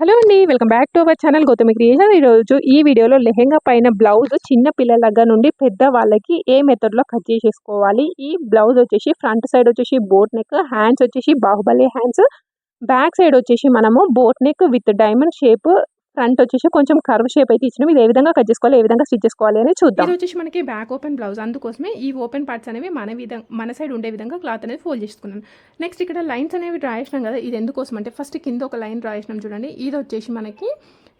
Hello అండి welcome back to our channel Gautami creation. ఈరోజు ఈ వీడియోలో లెహెంగా పైన బ్లౌజ్ చిన్న పిల్లల దగ్గర నుండి పెద్ద వాళ్ళకి ఏ మెథడ్లో కట్ చేసేసుకోవాలి? ఈ బ్లౌజ్ వచ్చేసి ఫ్రంట్ సైడ్ వచ్చేసి బోట్ నెక్ హ్యాండ్స్ వచ్చేసి బాహుబలి హ్యాండ్స్. బ్యాక్ సైడ్ వచ్చేసి మనము boat neck with diamond shape front వచ్చేసి కొంచెం కర్వ్ షేప్ అయితే ఇచ్చినాం ఇది ఏ విధంగా కట్ చేసుకోవాలి ఏ విధంగా స్టిచ్ చేసుకోవాలి అని చూద్దాం. ఇది వచ్చేసి మనకి బ్యాక్ ఓపెన్ బ్లౌజ్. అందుకోసమే ఈ ఓపెన్ పార్ట్స్ అనేవి మన విధంగా మన సైడ్ ఉండే విధంగా క్లాత్ అనేది ఫోల్డ్ చేసుకున్నాను. నెక్స్ట్ ఇక్కడ లైన్స్ అనేవి డ్రా చేసినాం కదా ఇది ఎందుకోసం అంటే ఫస్ట్ కింద ఒక లైన్ డ్రా చేసినాం చూడండి. ఇది వచ్చేసి మనకి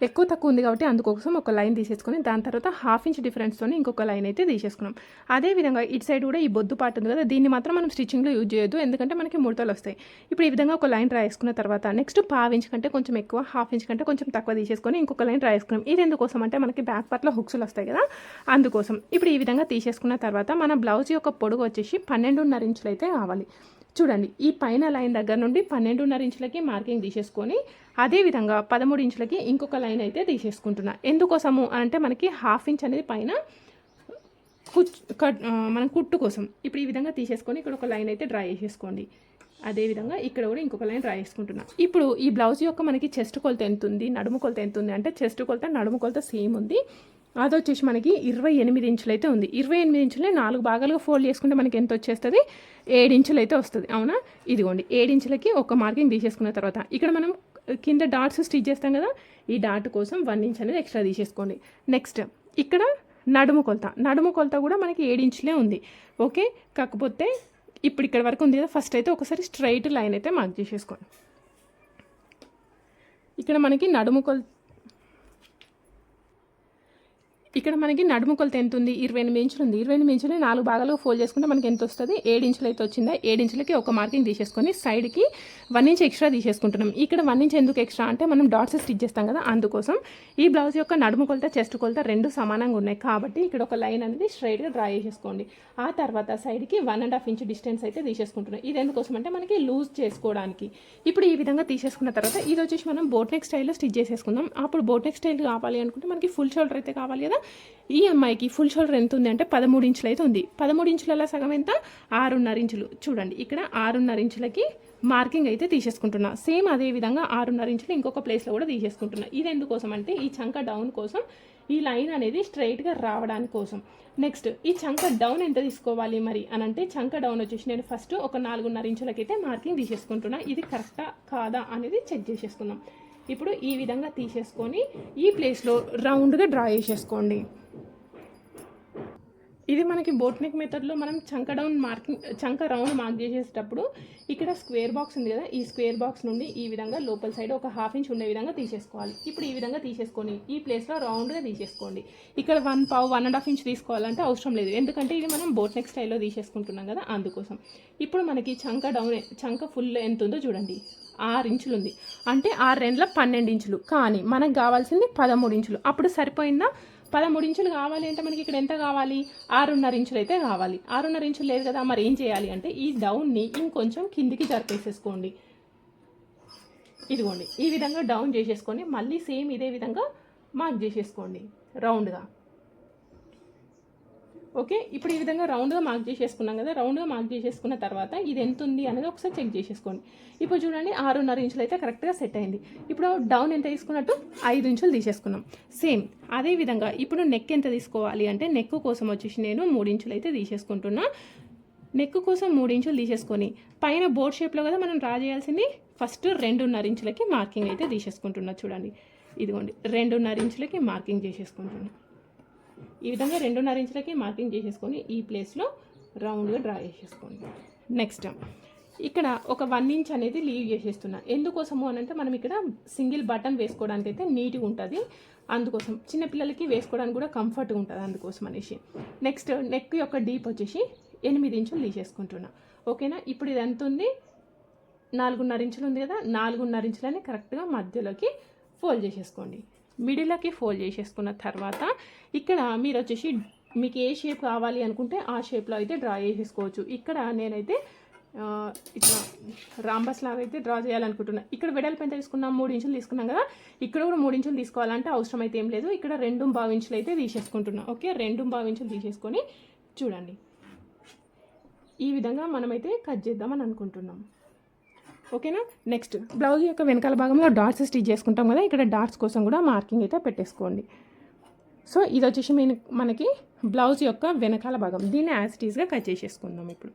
ఎక్కువ తక్కువ ఉంది కాబట్టి అందుకోసం ఒక లైన్ తీసేసుకొని దాని తర్వాత హాఫ్ ఇంచ్ డిఫరెన్స్తో ఇంకొక లైన్ అయితే తీసేసుకున్నాం. అదే విధంగా ఇటు సైడ్ కూడా ఈ బొద్దు పార్ట్ ఉంది కదా దీన్ని మాత్రం మనం స్టిచ్చింగ్లో యూజ్ చేయొద్దు. ఎందుకంటే మనకి ముడతలు వస్తాయి. ఇప్పుడు ఈ విధంగా ఒక లైన్ రాయేసుకున్న తర్వాత నెక్స్ట్ పావు ఇంచ్ కంటే కొంచెం ఎక్కువ హాఫ్ ఇంచ్ కంటే కొంచెం తక్కువ తీసేసుకొని ఇంకొక లైన్ రాయేసుకున్నాం. ఇది ఎందుకోసం అంటే మనకి బ్యాక్ పార్ట్లో హుక్స్లు వస్తాయి కదా అందుకోసం. ఇప్పుడు ఈ విధంగా తీసేసుకున్న తర్వాత మన బ్లౌజ్ యొక్క పొడుగు వచ్చేసి పన్నెండున్నర ఇంచులు అయితే కావాలి. చూడండి ఈ పైన లైన్ దగ్గర నుండి పన్నెండున్నర ఇంచులకి మార్కింగ్ తీసేసుకొని అదేవిధంగా పదమూడు ఇంచులకి ఇంకొక లైన్ అయితే తీసేసుకుంటున్నా. ఎందుకోసము అంటే మనకి హాఫ్ ఇంచ్ అనేది పైన కుచ్ కట్ మనం కుట్టు కోసం. ఇప్పుడు ఈ విధంగా తీసేసుకొని ఇక్కడ ఒక లైన్ అయితే డ్రా చేసేసుకోండి. అదేవిధంగా ఇక్కడ కూడా ఇంకొక లైన్ డ్రా చేసుకుంటున్నా. ఇప్పుడు ఈ బ్లౌజ్ యొక్క మనకి చెస్ట్ కొలత ఎంత ఉంది నడుము కొలత ఎంత ఉంది అంటే చెస్ట్ కొలత నడుము కొలత సేమ్ ఉంది. అది వచ్చేసి మనకి ఇరవై ఎనిమిది ఇంచులు అయితే ఉంది. ఇరవై ఎనిమిది ఇంచులే నాలుగు భాగాలుగా ఫోల్డ్ చేసుకుంటే మనకి ఎంత వచ్చేస్తుంది? ఏడు ఇంచులు అయితే వస్తుంది. అవునా? ఇదిగోండి. ఏడు ఇంచులకి ఒక మార్కింగ్ తీసేసుకున్న తర్వాత ఇక్కడ మనం కింద డాట్స్ స్టిచ్ చేస్తాం కదా? ఈ డాట్ కోసం వన్ ఇంచ్ అనేది ఎక్స్ట్రా తీసేసుకోండి. నెక్స్ట్ ఇక్కడ నడుము కొలత. నడుము కొలత కూడా మనకి ఏడు ఇంచులే ఉంది. ఓకే? కాకపోతే ఇప్పుడు ఇక్కడ వరకు ఉంది కదా? ఫస్ట్ అయితే ఒకసారి స్ట్రైట్ లైన్ అయితే మార్క్ చేసేసుకోండి. ఇక్కడ మనకి నడుము కొలత ఇక్కడ మనకి నడుముకొలత ఎంత ఉంది ఇరవై ఎనిమిది ఇంచులు ఉంది. ఇరవై ఎనిమిది ఇంచులు నాలుగు భాగాలుగా ఫోల్డ్ చేసుకుంటే మనకి ఎంత వస్తుంది? ఏడు ఇంచులు అయితే వచ్చిందా? ఏడు ఇంచులకి ఒక మార్కింగ్ తీసేసుకొని సైడ్కి వన్ ఇంచ్ ఎక్స్ట్రా తీసేసుకుంటున్నాం. ఇక్కడ వన్ ఇంచ్ ఎందుకు ఎక్స్ట్రా అంటే మనం డాట్స్ స్టిచ్ చేస్తాం కదా అందుకోసం. ఈ బ్లౌజ్ యొక్క నడుము కొలత చెస్ట్ కొలత రెండు సమానంగా ఉన్నాయి. కాబట్టి ఇక్కడ ఒక లైన్ అనేది స్ట్రైట్గా డ్రా చేసేసుకోండి. ఆ తర్వాత సైడ్కి one and half inch distance అయితే తీసేసుకుంటున్నాం. ఇది ఎందుకోసం అంటే మనకి లూజ్ చేసుకోవడానికి. ఇప్పుడు ఈ విధంగా తీసేసుకున్న తర్వాత ఇది వచ్చేసి మనం బోట్ నెక్ స్టైల్లో స్టిచ్ చేసేసుకుందాం. అప్పుడు బోట్ నెక్ స్టైల్ కావాలి అనుకుంటే మనకి ఫుల్ షోల్డర్ అయితే కావాలి కదా. ఈ అమ్మాయికి ఫుల్ షోల్డర్ ఎంత ఉంది అంటే పదమూడు ఇంచులు అయితే ఉంది. పదమూడు ఇంచులలో సగం ఎంత? ఆరున్నర ఇంచులు. చూడండి ఇక్కడ ఆరున్నర ఇంచులకి మార్కింగ్ అయితే తీసేసుకుంటున్నా. సేమ్ అదే విధంగా ఆరున్నర ఇంచులు ఇంకొక ప్లేస్లో కూడా తీసేసుకుంటున్నా. ఇది ఎందుకోసం అంటే ఈ చంక డౌన్ కోసం ఈ లైన్ అనేది స్ట్రైట్గా రావడానికి కోసం. నెక్స్ట్ ఈ చంక డౌన్ ఎంత తీసుకోవాలి మరి? అని అంటే చంక డౌన్ వచ్చేసి నేను ఫస్ట్ ఒక నాలుగున్నర ఇంచులకైతే మార్కింగ్ తీసేసుకుంటున్నా. ఇది కరెక్టా కాదా అనేది చెక్ చేసేసుకుందాం. ఇప్పుడు ఈ విధంగా తీసేసుకొని ఈ ప్లేస్లో రౌండ్గా డ్రా చేసేసుకోండి. ఇది మనకి బోట్ నెక్ మెథడ్లో మనం చంక డౌన్ మార్కింగ్ చంక రౌండ్ మార్క్ చేసేటప్పుడు ఇక్కడ స్క్వేర్ బాక్స్ ఉంది కదా ఈ స్క్వేర్ బాక్స్ నుండి ఈ విధంగా లోపల సైడ్ ఒక హాఫ్ ఇంచ్ ఉండే విధంగా తీసేసుకోవాలి. ఇప్పుడు ఈ విధంగా తీసేసుకొని ఈ ప్లేస్లో రౌండ్గా తీసేసుకోండి. ఇక్కడ వన్ పావు వన్ అండ్ హాఫ్ ఇంచ్ తీసుకోవాలంటే అవసరం లేదు. ఎందుకంటే ఇది మనం బోట్నెక్ స్టైల్లో తీసేసుకుంటున్నాం కదా అందుకోసం. ఇప్పుడు మనకి చంక డౌన్ చంక ఫుల్ ఎంత ఉందో చూడండి. ఆరు ఇంచులు ఉంది అంటే ఆరు రెండుల పన్నెండు ఇంచులు. కానీ మనకు కావాల్సింది పదమూడు ఇంచులు. అప్పుడు సరిపోయిందా? పదమూడు ఇంచులు కావాలి అంటే మనకి ఇక్కడ ఎంత కావాలి? ఆరున్నర ఇంచులు అయితే కావాలి. ఆరున్నర ఇంచులు లేదు కదా మరి ఏం చేయాలి అంటే ఈ డౌన్ని ఇంకొంచెం కిందికి జరిపేసేసుకోండి. ఇదిగోండి ఈ విధంగా డౌన్ చేసేసుకొని మళ్ళీ సేమ్ ఇదే విధంగా మార్క్ చేసేసుకోండి. రౌండ్గా. ఓకే ఇప్పుడు ఈ విధంగా రౌండ్గా మార్క్ చేసేసుకున్నాం కదా రౌండ్గా మార్క్ చేసేసుకున్న తర్వాత ఇది ఎంత ఉంది అనేది ఒకసారి చెక్ చేసేసుకోండి. ఇప్పుడు చూడండి ఆరున్నర ఇంచులు అయితే కరెక్ట్గా సెట్ అయింది. ఇప్పుడు డౌన్ ఎంత తీసుకున్నట్టు ఐదు ఇంచులు తీసేసుకున్నాం. సేమ్ అదే విధంగా ఇప్పుడు నెక్ ఎంత తీసుకోవాలి అంటే నెక్ కోసం వచ్చేసి నేను మూడు ఇంచులు అయితే తీసేసుకుంటున్నా. నెక్ కోసం మూడు ఇంచులు తీసేసుకొని పైన బోర్డ్ షేప్లో కదా మనం డ్రా చేయాల్సింది ఫస్ట్ రెండున్నర ఇంచులకి మార్కింగ్ అయితే తీసేసుకుంటున్నా చూడండి. ఇదిగోండి రెండున్నర ఇంచులకి మార్కింగ్ చేసేసుకుంటున్నాను ఈ విధంగా రెండున్నర ఇంచులకి మార్కింగ్ చేసేసుకొని ఈ ప్లేస్లో రౌండ్గా డ్రా చేసేసుకోండి. నెక్స్ట్ ఇక్కడ ఒక వన్ ఇంచ్ అనేది లీవ్ చేసేస్తున్నా. ఎందుకోసము అని అంటే మనం ఇక్కడ సింగిల్ బటన్ వేసుకోవడానికి అయితే నీట్గా ఉంటుంది. అందుకోసం చిన్నపిల్లలకి వేసుకోవడానికి కూడా కంఫర్ట్గా ఉంటుంది అందుకోసం అనేసి. నెక్స్ట్ నెక్ యొక్క డీప్ వచ్చేసి ఎనిమిది ఇంచులు తీసేసుకుంటున్నా ఓకేనా? ఇప్పుడు ఇది ఎంత ఉంది? నాలుగున్నర ఇంచులు ఉంది కదా? నాలుగున్నర ఇంచులని కరెక్ట్గా మధ్యలోకి ఫోల్డ్ చేసేసుకోండి. మిడిల్కి ఫోల్డ్ చేసేసుకున్న తర్వాత ఇక్కడ మీరు వచ్చేసి మీకు ఏ షేప్ కావాలి అనుకుంటే ఆ షేప్లో అయితే డ్రా చేసేసుకోవచ్చు. ఇక్కడ నేనైతే ఇట్లా రాంబస్ లాగా అయితే డ్రా చేయాలనుకుంటున్నా. ఇక్కడ వెడల్పు ఎంత తీసుకున్నాం? మూడు ఇంచులు తీసుకున్నాం కదా. ఇక్కడ కూడా మూడు ఇంచులు తీసుకోవాలంటే అవసరం అయితే ఏం లేదు. ఇక్కడ రెండు బావి ఇంచులు అయితే తీసేసుకుంటున్నా. ఓకే? రెండు బావి ఇంచులు తీసేసుకొని చూడండి. ఈ విధంగా మనమైతే కట్ చేద్దామని అనుకుంటున్నాం. ఓకేనా? నెక్స్ట్ బ్లౌజ్ యొక్క వెనకాల భాగంలో డాట్స్ స్టిచ్ చేసుకుంటాం కదా ఇక్కడ డాట్స్ కోసం కూడా మార్కింగ్ అయితే పెట్టేసుకోండి. సో ఇది వచ్చేసి మనకి బ్లౌజ్ యొక్క వెనకాల భాగం. దీన్ని యాజ్ టీజ్గా కట్ చేసేసుకుందాం ఇప్పుడు.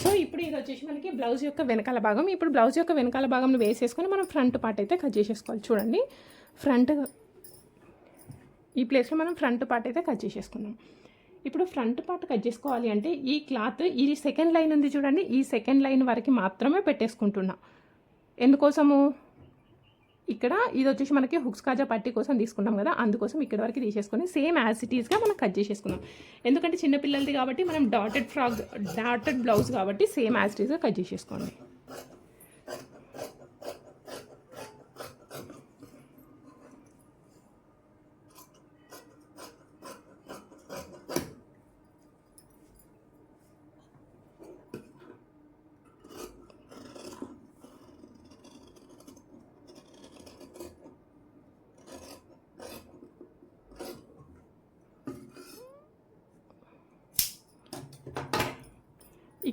సో ఇప్పుడు ఇది వచ్చేసి మనకి బ్లౌజ్ యొక్క వెనకాల భాగం. ఇప్పుడు బ్లౌజ్ యొక్క వెనకాల భాగంలో వేసేసుకొని మనం ఫ్రంట్ పార్ట్ అయితే కట్ చేసేసుకోవాలి. చూడండి. ఫ్రంట్ ఈ ప్లేస్లో మనం ఫ్రంట్ పార్ట్ అయితే కట్ చేసేసుకున్నాం ఇప్పుడు ఫ్రంట్ పార్ట్ కట్ చేసుకోవాలి అంటే ఈ క్లాత్ ఈ సెకండ్ లైన్ ఉంది చూడండి. ఈ సెకండ్ లైన్ వరకు మాత్రమే పెట్టేసుకుంటున్నా. ఎందుకోసము? ఇక్కడ ఇది వచ్చేసి మనకి హుక్స్ కాజా పట్టి కోసం తీసుకున్నాం కదా అందుకోసం ఇక్కడ వరకు తీసేసుకొని సేమ్ యాజ్ ఇట్ ఈస్గా మనం కట్ చేసేసుకున్నాం. ఎందుకంటే చిన్నపిల్లలది కాబట్టి మనం డాటెడ్ ఫ్రాక్ డాటెడ్ బ్లౌజ్ కాబట్టి సేమ్ యాజ్ ఇట్ ఈస్గా కట్ చేసేసుకోండి.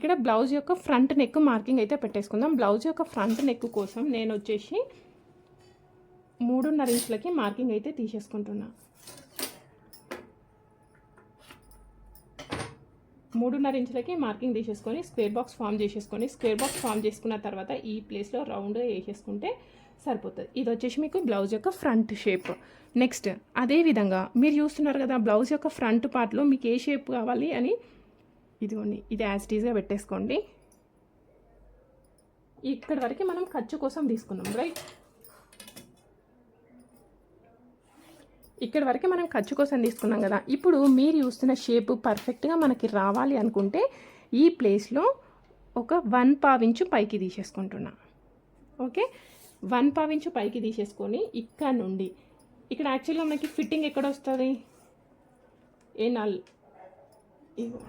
ఇక్కడ బ్లౌజ్ యొక్క ఫ్రంట్ నెక్ మార్కింగ్ అయితే పెట్టేసుకుందాం. బ్లౌజ్ యొక్క ఫ్రంట్ నెక్ కోసం నేను వచ్చేసి మూడున్నర ఇంచులకి మార్కింగ్ అయితే తీసేసుకుంటున్నా. మూడున్నర ఇంచులకి మార్కింగ్ తీసేసుకొని స్క్వేర్ బాక్స్ ఫామ్ చేసేసుకొని స్క్వేర్ బాక్స్ ఫామ్ చేసుకున్న తర్వాత ఈ ప్లేస్లో రౌండ్గా వేసేసుకుంటే సరిపోతుంది. ఇది వచ్చేసి మీకు బ్లౌజ్ యొక్క ఫ్రంట్ షేప్. నెక్స్ట్ అదే విధంగా మీరు చూస్తున్నారు కదా బ్లౌజ్ యొక్క ఫ్రంట్ పార్ట్లో మీకు ఏ షేప్ కావాలి అని ఇదిగోండి ఇది యాజ్ ఈజ్గా పెట్టేసుకోండి. ఇక్కడ వరకు మనం ఖర్చు కోసం తీసుకున్నాం రైట్ ఇక్కడ వరకు మనం ఖర్చు కోసం తీసుకున్నాం కదా. ఇప్పుడు మీరు చూస్తున్న షేప్ పర్ఫెక్ట్గా మనకి రావాలి అనుకుంటే ఈ ప్లేస్లో ఒక వన్ పావించు పైకి తీసేసుకుంటున్నా. ఓకే వన్ పావించు పైకి తీసేసుకొని ఇక్కడ నుండి ఇక్కడ యాక్చువల్గా మనకి ఫిట్టింగ్ ఎక్కడ వస్తుంది? ఏ నల్ ఇగో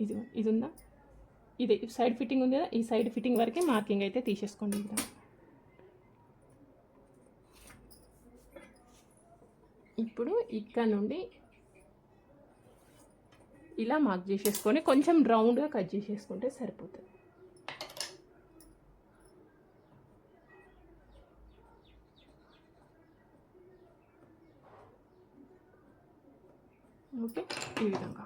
ఇది ఇది ఉందా ఇది సైడ్ ఫిట్టింగ్ ఉంది కదా ఈ సైడ్ ఫిట్టింగ్ వరకే మార్కింగ్ అయితే తీసేసుకోండి ఇక్కడ ఇప్పుడు ఇక్కడ నుండి ఇలా మార్క్ చేసేసుకొని కొంచెం రౌండ్గా కట్ చేసేసుకుంటే సరిపోతుంది. ఓకే ఈ విధంగా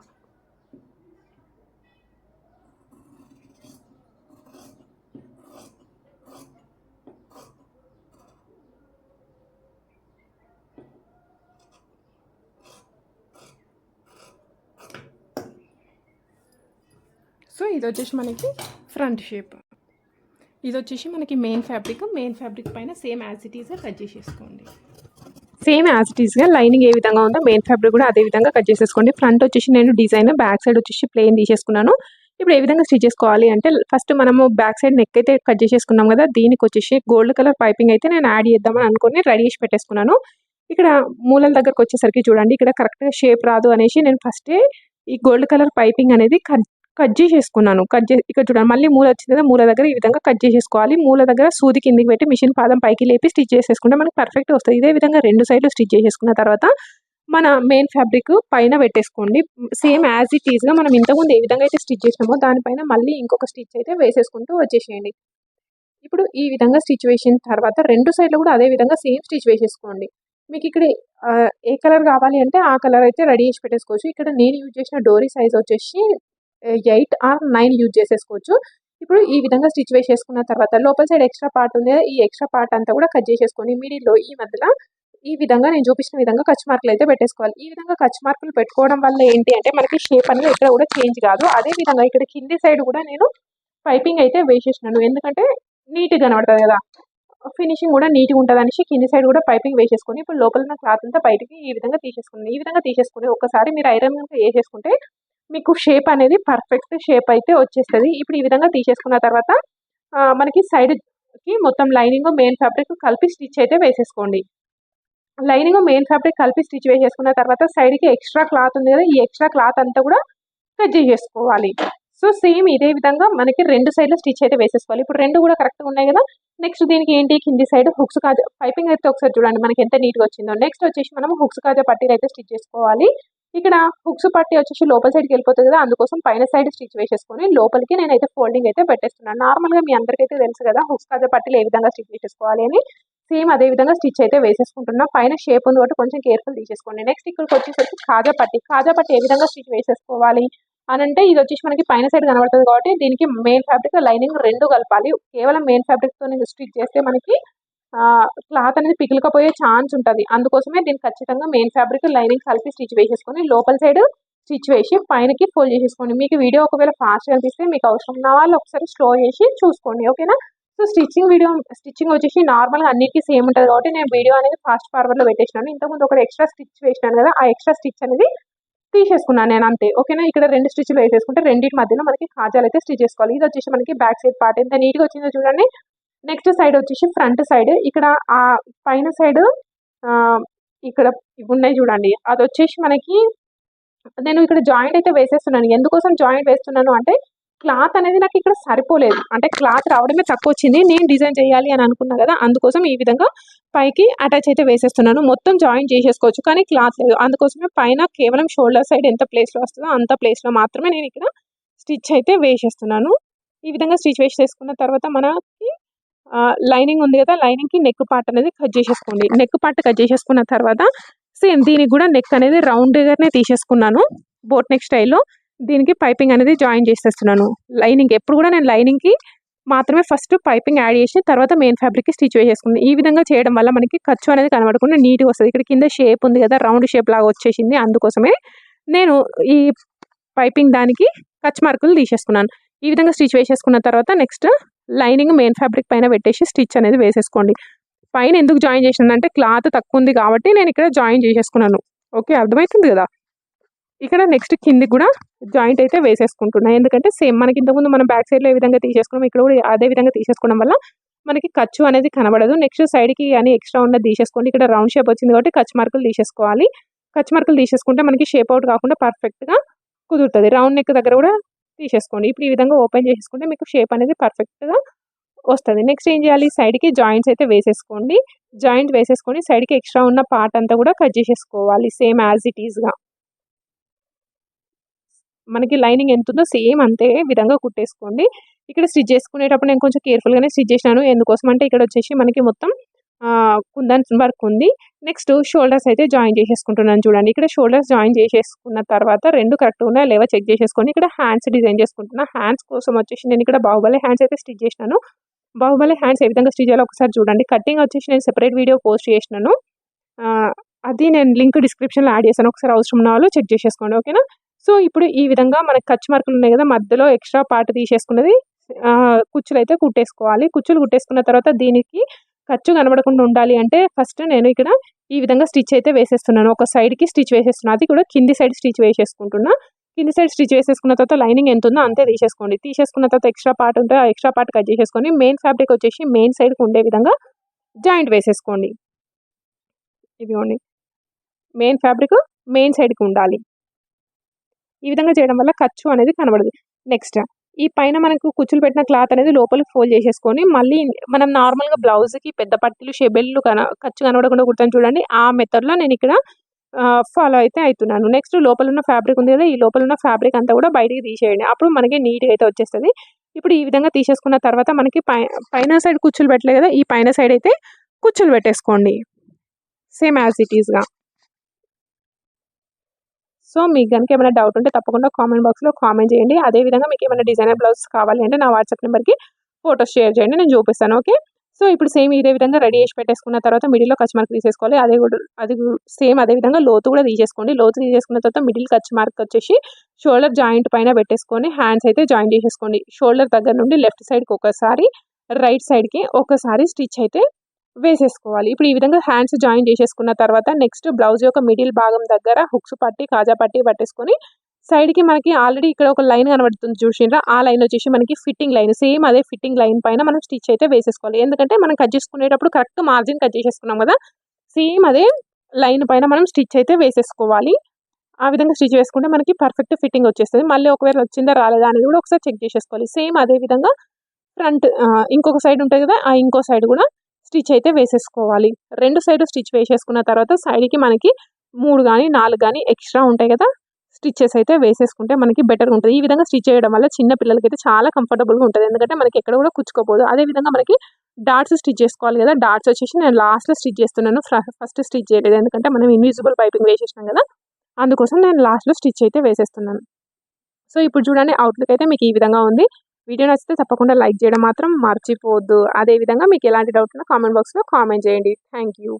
సో ఇది వచ్చేసి మనకి ఫ్రంట్ షేప్ ఇది వచ్చేసి మనకి మెయిన్ ఫ్యాబ్రిక్ మెయిన్ ఫ్యాబ్రిక్ పైన సేమ్ యాజ్ ఇట్ ఈస్గా కట్ చేసేసుకోండి. సేమ్ యాజ్ ఇట్ ఈస్గా లైనింగ్ ఏ విధంగా ఉందో మెయిన్ ఫ్యాబ్రిక్ కూడా అదే విధంగా కట్ చేసేసుకోండి. ఫ్రంట్ వచ్చేసి నేను డిజైన్ బ్యాక్ సైడ్ వచ్చేసి ప్లెయిన్ తీసేసుకున్నాను. ఇప్పుడు ఏ విధంగా స్టిచ్ చేసుకోవాలి అంటే ఫస్ట్ మనము బ్యాక్ సైడ్ నెక్ అయితే కట్ చేసేసుకున్నాం కదా దీనికి వచ్చేసి గోల్డ్ కలర్ పైపింగ్ అయితే నేను యాడ్ చేద్దామని అనుకుని రెడీ చేసి పెట్టేసుకున్నాను. ఇక్కడ మూలల దగ్గరకు వచ్చేసరికి చూడండి ఇక్కడ కరెక్ట్గా షేప్ రాదు అనేసి నేను ఫస్టే ఈ గోల్డ్ కలర్ పైపింగ్ అనేది కట్ కట్ చేసేసుకున్నాను. కట్ చేసి ఇక్కడ చూడండి మళ్ళీ మూల వచ్చింది కదా మూల దగ్గర ఈ విధంగా కట్ చేసేసుకోవాలి. మూల దగ్గర సూది కిందికి పెట్టి మిషన్ పాదం పైకి లేపి స్టిచ్ చేసేసుకుంటే మనకి పర్ఫెక్ట్ వస్తుంది. ఇదే విధంగా రెండు సైడ్లు స్టిచ్ చేసేసుకున్న తర్వాత మన మెయిన్ ఫ్యాబ్రిక్ పైన పెట్టేసుకోండి. సేమ్ యాజ్ ఇట్ ఈస్గా మనం ఇంతకుముందు ఏ విధంగా అయితే స్టిచ్ చేసినామో దానిపైన మళ్ళీ ఇంకొక స్టిచ్ అయితే వేసేసుకుంటూ వచ్చేసేయండి. ఇప్పుడు ఈ విధంగా స్టిచ్ వేసిన తర్వాత రెండు సైడ్లు కూడా అదే విధంగా సేమ్ స్టిచ్ వేసేసుకోండి. మీకు ఇక్కడ ఏ కలర్ కావాలి అంటే ఆ కలర్ అయితే రెడీ చేసి పెట్టేసుకోవచ్చు. ఇక్కడ నేను యూజ్ చేసిన డోరీ సైజ్ వచ్చేసి ఎయిట్ ఆర్ నైన్ యూజ్ చేసేసుకోవచ్చు. ఇప్పుడు ఈ విధంగా స్టిచ్ వేసేసుకున్న తర్వాత లోపల సైడ్ ఎక్స్ట్రా పార్ట్ ఉంది ఈ ఎక్స్ట్రా పార్ట్ అంతా కూడా కట్ చేసేసుకొని మిడిల్లో ఈ మధ్యలో ఈ విధంగా నేను చూపించిన విధంగా కచ్ మార్కులు అయితే పెట్టేసుకోవాలి. ఈ విధంగా కచ్ మార్కులు పెట్టుకోవడం వల్ల ఏంటి అంటే మనకి షేప్ అనేది ఎక్కడ కూడా చేంజ్ కాదు. అదే విధంగా ఇక్కడ కింది సైడ్ కూడా నేను పైపింగ్ అయితే వేసేసినాను ఎందుకంటే నీట్గా కనబడుతుంది కదా ఫినిషింగ్ కూడా నీట్గా ఉంటుంది అనేసి కింది సైడ్ కూడా పైపింగ్ వేసేసుకొని ఇప్పుడు లోపల ఉన్న క్లాత్ అంతా బయటికి ఈ విధంగా తీసేసుకుని ఈ విధంగా తీసేసుకుని ఒకసారి మీరు ఐరన్ వేసేసుకుంటే మీకు షేప్ అనేది పర్ఫెక్ట్ షేప్ అయితే వచ్చేస్తుంది. ఇప్పుడు ఈ విధంగా తీసేసుకున్న తర్వాత మనకి సైడ్కి మొత్తం లైనింగ్ మెయిన్ ఫ్యాబ్రిక్ కలిపి స్టిచ్ అయితే వేసేసుకోండి. లైనింగ్ మెయిన్ ఫ్యాబ్రిక్ కలిపి స్టిచ్ వేసేసుకున్న తర్వాత సైడ్కి ఎక్స్ట్రా క్లాత్ ఉంది కదా ఈ ఎక్స్ట్రా క్లాత్ అంతా కూడా కట్ చేసేసుకోవాలి. సో సేమ్ ఇదే విధంగా మనకి రెండు సైడ్ల స్టిచ్ అయితే వేసేసుకోవాలి. ఇప్పుడు రెండు కూడా కరెక్ట్గా ఉన్నాయి కదా. నెక్స్ట్ దీనికి ఏంటి? కింది సైడ్ హుక్స్ కాజా పైపింగ్ అయితే ఒకసారి చూడండి మనకి ఎంత నీట్గా వచ్చిందో. నెక్స్ట్ వచ్చేసి మనం హుక్స్ కాజా పట్టీలు అయితే స్టిచ్ చేసుకోవాలి. ఇక్కడ హుక్స్ పట్టి వచ్చేసి లోపల సైడ్కి వెళ్ళిపోతుంది కదా అందుకోసం పైన సైడ్ స్టిచ్ వేసేసుకొని లోపలికి నేనైతే ఫోల్డింగ్ అయితే పెట్టేస్తున్నాను. నార్మల్గా మీ అందరికైతే తెలుసు కదా హుక్స్ కాజా పట్టీలు ఏ విధంగా స్టిచ్ వేసేసుకోవాలి అని. సేమ్ అదే విధంగా స్టిచ్ అయితే వేసేసుకుంటున్నా. పైన షేప్ ఉంది కాబట్టి కొంచెం కేర్ఫుల్ తీసేసుకోండి. నెక్స్ట్ ఇక్కడికి వచ్చేసరికి కాజా పట్టి. కాజా పట్టి ఏ విధంగా స్టిచ్ వేసేసుకోవాలి అని అంటే ఇది వచ్చేసి మనకి పైన సైడ్ కనబడుతుంది కాబట్టి దీనికి మెయిన్ ఫ్యాబ్రిక్ లైనింగ్ రెండు కలపాలి. కేవలం మెయిన్ ఫ్యాబ్రిక్తో స్టిచ్ చేస్తే మనకి క్లాత్ అనేది పిగిలికపోయే ఛాన్స్ ఉంటుంది. అందుకోసమే నేను ఖచ్చితంగా మెయిన్ ఫ్యాబ్రిక్ లైనింగ్ కలిపి స్టిచ్ వేసేసుకొని లోపల సైడ్ స్టిచ్ వేసి పైనకి ఫోల్డ్ చేసేసుకోండి. మీకు వీడియో ఒకవేళ ఫాస్ట్ అనిపిస్తే మీకు అవసరం ఉన్న వాళ్ళు ఒకసారి స్లో చేసి చూసుకోండి. ఓకేనా సో స్టిచ్చింగ్ వీడియో స్టిచ్చింగ్ వచ్చేసి నార్మల్గా అన్నిటికీ సేమ్ ఉంటుంది కాబట్టి నేను వీడియో అనేది ఫాస్ట్ ఫార్వర్డ్లో పెట్టేసినాను. ఇంతకుముందు ఒక ఎక్స్ట్రా స్టిచ్ వేసినాను కదా ఆ ఎక్స్ట్రా స్టిచ్ అనేది తీసేసుకున్నాను నేను అంతే. ఓకేనా ఇక్కడ రెండు స్టిచ్లు వేసేసుకుంటే రెండింటి మధ్యలో మనకి కాజాలు అయితే స్టిచ్ చేసుకోవాలి. ఇది వచ్చేసి మనకి బ్యాక్ సైడ్ పార్ట్ ఎంత నీట్గా వచ్చిందో చూడండి. నెక్స్ట్ సైడ్ వచ్చేసి ఫ్రంట్ సైడ్. ఇక్కడ ఆ పైన సైడ్ ఇక్కడ ఇవి ఉన్నాయి చూడండి. అది వచ్చేసి మనకి నేను ఇక్కడ జాయింట్ అయితే వేసేస్తున్నాను. ఎందుకోసం జాయింట్ వేస్తున్నాను అంటే క్లాత్ అనేది నాకు ఇక్కడ సరిపోలేదు. అంటే క్లాత్ రావడమే తక్కువ వచ్చింది నేను డిజైన్ చేయాలి అని అనుకున్నా కదా అందుకోసం ఈ విధంగా పైకి అటాచ్ అయితే వేసేస్తున్నాను. మొత్తం జాయిన్ చేసేసుకోవచ్చు కానీ క్లాత్ లేదు. అందుకోసమే పైన కేవలం షోల్డర్ సైడ్ ఎంత ప్లేస్లో వస్తుందో అంత ప్లేస్లో మాత్రమే నేను ఇక్కడ స్టిచ్ అయితే వేసేస్తున్నాను. ఈ విధంగా స్టిచ్ వేసేసుకున్న తర్వాత మనకి లైనింగ్ ఉంది కదా లైనింగ్కి నెక్ పార్ట్ అనేది కట్ చేసేసుకోండి. నెక్ పార్ట్ కట్ చేసేసుకున్న తర్వాత సేమ్ దీనికి కూడా నెక్ అనేది రౌండ్గానే తీసేసుకున్నాను బోట్ నెక్ స్టైల్లో. దీనికి పైపింగ్ అనేది జాయిన్ చేసేస్తున్నాను. లైనింగ్ ఎప్పుడు కూడా నేను లైనింగ్కి మాత్రమే ఫస్ట్ పైపింగ్ యాడ్ చేసి తర్వాత మెయిన్ ఫ్యాబ్రిక్కి స్టిచ్ వేసేసుకున్నాను ఈ విధంగా చేయడం వల్ల మనకి ఖర్చు అనేది కనబడకుండా నీట్గా వస్తుంది. ఇక్కడ కింద షేప్ ఉంది కదా రౌండ్ షేప్ లాగా వచ్చేసింది. అందుకోసమే నేను ఈ పైపింగ్ దానికి కచ్ మార్కులు తీసేసుకున్నాను. ఈ విధంగా స్టిచ్ వేసేసుకున్న తర్వాత నెక్స్ట్ లైనింగ్ మెయిన్ ఫ్యాబ్రిక్ పైన పెట్టేసి స్టిచ్ అనేది వేసేసుకోండి. పైన ఎందుకు జాయిన్ చేసినానంటే క్లాత్ తక్కువ ఉంది కాబట్టి నేను ఇక్కడ జాయిన్ చేసేసుకున్నాను. ఓకే అర్థమవుతుంది కదా? ఇక్కడ నెక్స్ట్ కింది కూడా జాయింట్ అయితే వేసేసుకుంటున్నాను ఎందుకంటే సేమ్ మనకి ఇంతకుముందు మనం బ్యాక్ సైడ్లో ఏ విధంగా తీసేసుకున్నాం ఇక్కడ కూడా అదే విధంగా తీసేసుకోవడం వల్ల మనకి ఖర్చు అనేది కనబడదు. నెక్స్ట్ సైడ్కి కానీ ఎక్స్ట్రా ఉన్నది తీసేసుకోండి. ఇక్కడ రౌండ్ షేప్ వచ్చింది కాబట్టి ఖర్చు మార్కులు తీసేసుకోవాలి. ఖర్చు మార్కులు తీసేసుకుంటే మనకి షేప్ అవుట్ కాకుండా పర్ఫెక్ట్గా కుదురుతుంది. రౌండ్ నెక్ దగ్గర కూడా తీసేసుకోండి. ఇప్పుడు ఈ విధంగా ఓపెన్ చేసేసుకుంటే మీకు షేప్ అనేది పర్ఫెక్ట్గా వస్తుంది. నెక్స్ట్ ఏం చేయాలి? సైడ్కి జాయింట్స్ అయితే వేసేసుకోండి. జాయింట్ వేసేసుకొని సైడ్కి ఎక్స్ట్రా ఉన్న పార్ట్ అంతా కూడా కట్ చేసేసుకోవాలి. సేమ్ యాజ్ ఇట్ ఈస్గా మనకి లైనింగ్ ఎంత ఉందో సేమ్ అంతే విధంగా కుట్టేసుకోండి. ఇక్కడ స్టిచ్ చేసుకునేటప్పుడు నేను కొంచెం కేర్ఫుల్గానే స్టిచ్ చేసినాను. ఎందుకోసం అంటే ఇక్కడ వచ్చేసి మనకి మొత్తం కుందన్ వర్క్ ఉంది. నెక్స్ట్ షోల్డర్స్ అయితే జాయిన్ చేసేసుకుంటున్నాను చూడండి. ఇక్కడ షోల్డర్స్ జాయిన్ చేసేసుకున్న తర్వాత రెండు కరెక్ట్ ఉన్నాయా. లేవా చెక్ చేసేసుకొని ఇక్కడ హ్యాండ్స్ డిజైన్ చేసుకుంటున్నా. హ్యాండ్స్ కోసం వచ్చేసి నేను ఇక్కడ బాహుబలి హ్యాండ్స్ అయితే స్టిచ్ చేసినాను. బాహుబలి హ్యాండ్స్ ఏ విధంగా స్టిచ్ చేయాలో ఒకసారి చూడండి. కటింగ్ వచ్చేసి నేను సెపరేట్ వీడియో పోస్ట్ చేసినాను. అది నేను లింక్ డిస్క్రిప్షన్లో యాడ్ చేశాను. ఒకసారి అవసరం ఉన్న వాళ్ళు చెక్ చేసేసుకోండి. ఓకేనా? సో ఇప్పుడు ఈ విధంగా మనకి ఖర్చు మార్కులు ఉన్నాయి కదా మధ్యలో ఎక్స్ట్రా పార్ట్ తీసేసుకున్నది. కుచ్చులు అయితే కుట్టేసుకోవాలి. కుచ్చులు కుట్టేసుకున్న తర్వాత దీనికి ఖర్చు కనబడకుండా ఉండాలి అంటే ఫస్ట్ నేను ఇక్కడ ఈ విధంగా స్టిచ్ అయితే వేసేస్తున్నాను. ఒక సైడ్కి స్టిచ్ వేసేస్తున్నాను అది కూడా కింది సైడ్ స్టిచ్ వేసేసుకుంటున్నా. కింది సైడ్ స్టిచ్ వేసేసుకున్న తర్వాత లైనింగ్ ఎంత ఉందో అంతే తీసేసుకోండి. తీసేసుకున్న తర్వాత ఎక్స్ట్రా పార్ట్ ఉంటే ఆ ఎక్స్ట్రా పార్ట్ కట్ చేసేసుకొని మెయిన్ ఫ్యాబ్రిక్ వచ్చేసి మెయిన్ సైడ్కి ఉండే విధంగా జాయింట్ వేసేసుకోండి. ఇదిగోండి. మెయిన్ ఫ్యాబ్రిక్ మెయిన్ సైడ్కి ఉండాలి. ఈ విధంగా చేయడం వల్ల ఖర్చు అనేది కనబడదు. నెక్స్ట్ ఈ పైన మనకు కుచ్చులు పెట్టిన క్లాత్ అనేది లోపలికి ఫోల్డ్ చేసేసుకొని మళ్ళీ మనం నార్మల్గా బ్లౌజ్కి పెద్ద పట్టీలు షెబెళ్ళు కన ఖర్చు కనబడకుండా కుడతాను చూడండి. ఆ మెథడ్లో నేను ఇక్కడ ఫాలో అయితే అవుతున్నాను నెక్స్ట్ లోపల ఉన్న ఫ్యాబ్రిక్ ఉంది కదా ఈ లోపల ఉన్న ఫ్యాబ్రిక్ అంతా కూడా బయటికి తీసేయండి. అప్పుడు మనకి నీట్గా అయితే వచ్చేస్తుంది. ఇప్పుడు ఈ విధంగా తీసేసుకున్న తర్వాత మనకి పై పైన సైడ్ కుచ్చులు పెట్టలే కదా ఈ పైన సైడ్ అయితే కుచ్చులు పెట్టేసుకోండి. సేమ్ యాజ్ ఇట్ ఈస్గా సో మీకు కనుక ఏమైనా డౌట్ ఉంటే తప్పకుండా కామెంట్ బాక్స్లో కామెంట్ చేయండి. అదేవిధంగా మీకు ఏమైనా డిజైనర్ బ్లౌజ్ కావాలి అంటే నా వాట్సాప్ నెంబర్కి ఫోటోస్ షేర్ చేయండి నేను చూపిస్తాను ఓకే సో ఇప్పుడు సేమ్ ఇదే విధంగా రెడీ చేసి పెట్టేసుకున్న తర్వాత మిడిల్లో కచ్ మార్క్ తీసేసుకోవాలి. అదే కూడా అది సేమ్ అదే విధంగా లోతు కూడా తీసేసుకోండి. లోతు తీసేసుకున్న తర్వాత మిడిల్ కచ్ మార్క్ వచ్చేసి షోల్డర్ జాయింట్ పైన పెట్టేసుకొని హ్యాండ్స్ అయితే జాయిన్ చేసేసుకోండి. షోల్డర్ దగ్గర నుండి లెఫ్ట్ సైడ్కి ఒకసారి రైట్ సైడ్కి ఒకసారి స్టిచ్ అయితే వేసేసుకోవాలి. ఇప్పుడు ఈ విధంగా హ్యాండ్స్ జాయిన్ చేసేసుకున్న తర్వాత నెక్స్ట్ బ్లౌజ్ యొక్క మిడిల్ భాగం దగ్గర హుక్స్ పట్టి కాజా పట్టి పట్టేసుకొని సైడ్కి మనకి ఆల్రెడీ ఇక్కడ ఒక లైన్ కనబడుతుంది చూసిండ్రా ఆ లైన్ వచ్చేసి మనకి ఫిట్టింగ్ లైన్ సేమ్ అదే ఫిట్టింగ్ లైన్ పైన మనం స్టిచ్ అయితే వేసేసుకోవాలి. ఎందుకంటే మనం కట్ చేసుకునేటప్పుడు కరెక్ట్ మార్జిన్ కట్ చేసేసుకున్నాం కదా? సేమ్ అదే లైన్ పైన మనం స్టిచ్ అయితే వేసేసుకోవాలి. ఆ విధంగా స్టిచ్ వేసుకుంటే మనకి పర్ఫెక్ట్ ఫిట్టింగ్ వచ్చేస్తుంది. మళ్ళీ ఒకవేళ వచ్చిందా రాలేదా అనేది కూడా ఒకసారి చెక్ చేసేసుకోవాలి. సేమ్ అదే విధంగా ఫ్రంట్ ఇంకొక సైడ్ ఉంటుంది కదా? ఆ ఇంకో సైడ్ కూడా స్టిచ్ అయితే వేసేసుకోవాలి. రెండు సైడ్ స్టిచ్ వేసేసుకున్న తర్వాత సైడ్కి మనకి మూడు కానీ నాలుగు కానీ ఎక్స్ట్రా ఉంటాయి కదా? స్టిచ్చెస్ అయితే వేసేసుకుంటే మనకి బెటర్ ఉంటుంది. ఈ విధంగా స్టిచ్ చేయడం వల్ల చిన్న పిల్లలకి అయితే చాలా కంఫర్టబుల్గా ఉంటుంది. ఎందుకంటే మనకి ఎక్కడ కూడా కుచ్చుకోపోదు అదే విధంగా మనకి డాట్స్ స్టిచ్ చేసుకోవాలి కదా? డాట్స్ వచ్చేసి నేను లాస్ట్లో స్టిచ్ చేస్తున్నాను. ఫస్ట్ స్టిచ్ చేయలేదు. ఎందుకంటే మనం ఇన్విజిబుల్ పైపింగ్ వేసేసినాం కదా? అందుకోసం నేను లాస్ట్లో స్టిచ్ అయితే వేసేస్తున్నాను. సో ఇప్పుడు చూడండి అవుట్లుక్ అయితే మీకు ఈ విధంగా ఉంది. వీడియో నచ్చితే తప్పకుండా లైక్ చేయడం మాత్రం మర్చిపోవద్దు. అదేవిధంగా మీకు ఎలాంటి డౌట్ ఉన్నా కామెంట్ బాక్స్లో కామెంట్ చేయండి. Thank you.